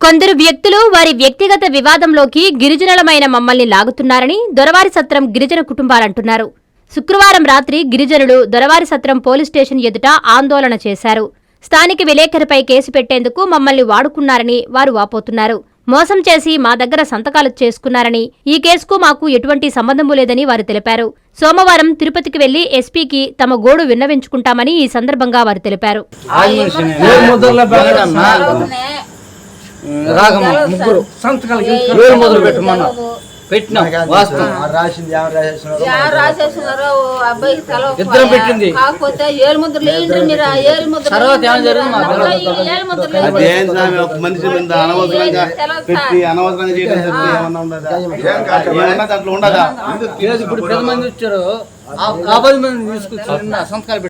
కొందరు వ్యక్తులు వారి వ్యక్తిగత వివాదంలోకి గిరిజనులమైన మమ్మల్ని లాగుతున్నారని దొరవారి సత్రం గిరిజన కుటుంబాలంటున్నారు శుక్రవారం రాత్రి గిరిజనులు దొరవారి సత్రం పోలీస్ స్టేషన్ ఎదుట ఆందోళన చేశారు. స్థానిక విలేకరిపై కేసు పెట్టేందుకు మమ్మల్ని వాడుకున్నారని వారు వాపోతున్నారు. మోసం చేసి మా దగ్గర సంతకాలు చేసుకున్నారని ఈ కేసుకు మాకు ఎటువంటి సంబంధము లేదని వారు తెలిపారు. సోమవారం తిరుపతికి వెళ్ళి ఎస్పీకి తమ గోడు విన్నవించుకుంటామని ఈ సందర్భంగా వారు తెలిపారు. రాగమ్మ ముగ్గురు ఏడు ముద్రలు పెట్టమన్నారు పెట్టినాం వాస్తవం. ఇద్దరం పెట్టింది. తర్వాత జరిగింది? మనిషి మీద అనవసరంగా పెట్టి అనవసరంగా చేయడం ఏమన్నా దాంట్లో ఉండదా? ఇప్పుడు పది మంది వచ్చారు. ఆ పది మంది తీసుకొచ్చి సంతకాలు పెట్టి